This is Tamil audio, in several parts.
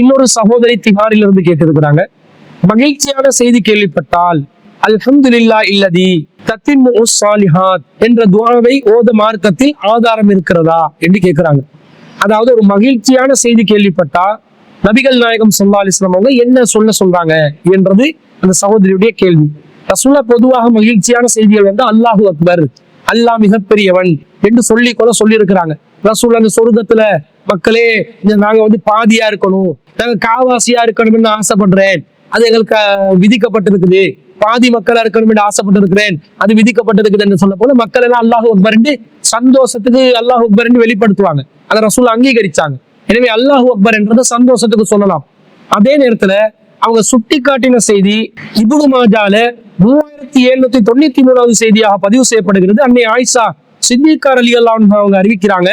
இன்னொரு சகோதரி திகாரிலிருந்து கேட்டிருக்கிறாங்க. மகிழ்ச்சியான செய்தி கேள்விப்பட்டால் அல்ஹம்துலில்லா இல்லதி தத்தின் சாலிஹாத் என்ற துவாவை ஓத மார்க்கத்தில் ஆதாரம் இருக்கிறதா என்று கேட்கிறாங்க. அதாவது ஒரு மகிழ்ச்சியான செய்தி கேள்விப்பட்டா நபிகள் நாயகம் சல்லா அலிஸ்லாம் அவங்க என்ன சொல்ல சொல்றாங்க என்றது அந்த சகோதரியுடைய கேள்வி. ரசூலா பொதுவாக மகிழ்ச்சியான செய்திகள் வந்து அல்லாஹு அக்பர். அல்லாஹ் மிகப்பெரியவன் என்று சொல்லி கூட சொல்லியிருக்கிறாங்க. ரசூல் அந்த சொர்க்கத்துல மக்களே இந்த நாங்க வந்து பாதியா இருக்கணும் நாங்க காவாசியா இருக்கணும்னு ஆசைப்படுறேன். அது எங்களுக்கு விதிக்கப்பட்டிருக்குது. பாதி மக்களா இருக்கணும் என்று ஆசைப்பட்டிருக்கிறேன். அது விதிக்கப்பட்டிருக்குது என்று சொல்ல போல மக்கள் எல்லாம் அல்லாஹு அக்பர் சந்தோஷத்துக்கு அல்லாஹ் அக்பர் வெளிப்படுத்துவாங்க. அதை ரசூல் அங்கீகரிச்சாங்க. எனவே அல்லாஹ் அக்பர் என்றதை சந்தோஷத்துக்கு சொல்லலாம். அதே நேரத்துல அவங்க சுட்டி காட்டின செய்தி இபுனு மாஜால மூவாயிரத்தி எழுநூத்தி தொண்ணூத்தி மூணாவது செய்தியாக பதிவு செய்யப்படுகிறது. அன்னை ஆயிஷா சித்திகார் அலி அவங்க அறிவிக்கிறாங்க.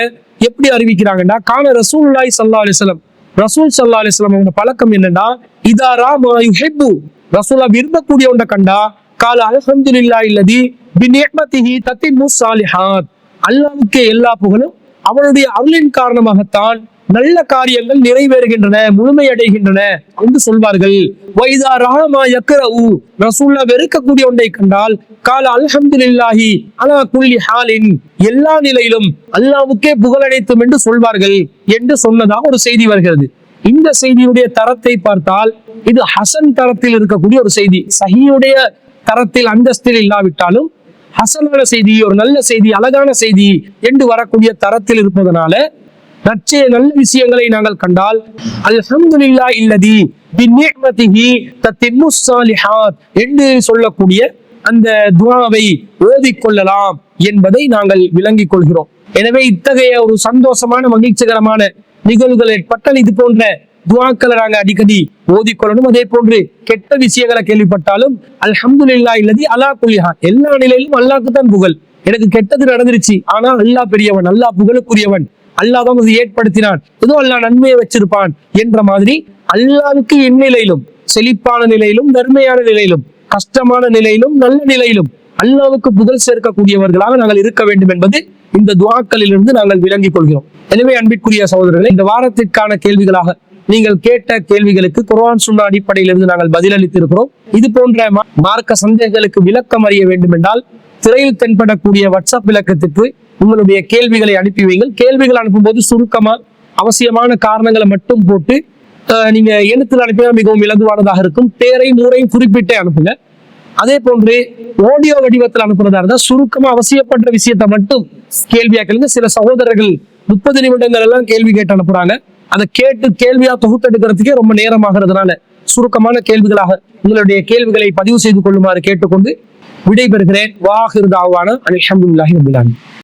எப்படி அறிவிக்கிறாங்கன்னா கான ரசூல்லாய் சல்லா அலிஸ்லம் ரசூல் சல்லா அலைஹி அவங்க பழக்கம் என்னன்னா இதா ராமா யுஹிப்பு. ரசூலா விரும்பக்கூடிய ஒன்றை கண்டா கால அலஹம்துல்லா இல்லதி பிநிஅமதிஹி தத்திம்மு சாலிஹாத் அல்லாவுக்கே எல்லா புகழும் அவனுடைய அருளின் காரணமாகத்தான் நல்ல காரியங்கள் நிறைவேறுகின்றன முழுமையடைகின்றன என்று சொல்வார்கள். வைதா ராமா யக்கர ஊ ரசூல்லா வெறுக்கக்கூடிய ஒன்றை கண்டால் கால அல்ஹம்துலில்லாஹி அலா குல்லி ஹாலின் எல்லா நிலையிலும் அல்லாவுக்கே புகழடைத்தும் என்று சொல்வார்கள் என்று சொன்னதாக ஒரு செய்தி வருகிறது. இந்த செய்தியுடைய தரத்தை பார்த்தால் இது ஹசன் தரத்தில் இருக்கக்கூடிய ஒரு செய்தி. சஹியுடைய தரத்தில் அந்தஸ்தில் இல்லாவிட்டாலும் ஹசனான செய்தி ஒரு நல்ல செய்தி அழகான செய்தி என்று வரக்கூடிய தரத்தில் இருப்பதனால நச்சே நல்ல விஷயங்களை நாங்கள் கண்டால் அல்ஹம்துலில்லா இல்லதி பின்னிஅமதிஹி தத்திம்மு ஸாலிஹாத் என்று சொல்லக்கூடிய அந்த துவாவை ஓதிக்கொள்ளலாம் என்பதை நாங்கள் விளங்கிக் கொள்கிறோம். எனவே இத்தகைய ஒரு சந்தோஷமான மகிழ்ச்சிகரமான நிகழ்வுகள் ஏற்பட்டால் இது போன்ற துவாக்களை நாங்க அடிக்கடி ஓதிக்கொள்ளணும். அதே போன்று கெட்ட விஷயங்களை கேள்விப்பட்டாலும் அல்ஹம்துலில்லா இல்லதி அலா குலிஹா எல்லா நிலையிலும் அல்லாக்கு தான் புகழ். எனக்கு கெட்டது நடந்துருச்சு. ஆனா அல்லாஹ் பெரியவன் அல்லாஹ் புகழுக்குரியவன். அல்லாஹ் தான் அது ஏற்படுத்தினான். ஏதோ அல்லாஹ் நன்மையை வச்சிருப்பான் என்ற மாதிரி அல்லாவுக்கு எந்நிலையிலும் செழிப்பான நிலையிலும் நன்மையான நிலையிலும் கஷ்டமான நிலையிலும் நல்ல நிலையிலும் அல்லாவுக்கு புகழ் சேர்க்கக்கூடியவர்களாக நாங்கள் இருக்க வேண்டும் என்பது இந்த துவாக்களிலிருந்து நாங்கள் விளங்கிக் கொள்கிறோம். எனவே அன்பிற்குரிய சகோதரர்களை இந்த வாரத்திற்கான கேள்விகளாக நீங்கள் கேட்ட கேள்விகளுக்கு குர்ஆன் சுண்ணா அடிப்படையிலிருந்து நாங்கள் பதிலளித்திருக்கிறோம். இது போன்ற மார்க்க சந்தேகங்களுக்கு விளக்கம் அறிய வேண்டும் என்றால் திரையில் தென்படக்கூடிய வாட்ஸ்அப் விளக்கத்திற்கு உங்களுடைய கேள்விகளை அனுப்பி வைங்கள் கேள்விகள் அனுப்பும்போது சுருக்கமா அவசியமான காரணங்களை மட்டும் போட்டு நீங்க எழுத்தில் அனுப்பினா மிகவும் இலகுவானதாக இருக்கும். பேரை மூரையும் குறிப்பிட்டே அனுப்புங்க. அதே போன்று ஆடியோ வடிவத்தில் அனுப்புறதா இருந்தால் சுருக்கமா அவசியப்படுற விஷயத்தை மட்டும் கேள்வியா கேளுங்க. சில சகோதரர்கள் முப்பது நிமிடங்கள் எல்லாம் கேள்வி கேட்டு அனுப்புறாங்க. அதை கேட்டு கேள்வியா தொகுத்தெடுக்கிறதுக்கே ரொம்ப நேரமாகிறதுனால சுருக்கமான கேள்விகளாக உங்களுடைய கேள்விகளை பதிவு செய்து கொள்ளுமாறு கேட்டுக்கொண்டு விடைபெறுகிறேன். வாஹிருதாவான அல்ஹம்துலில்லாஹி ரபில்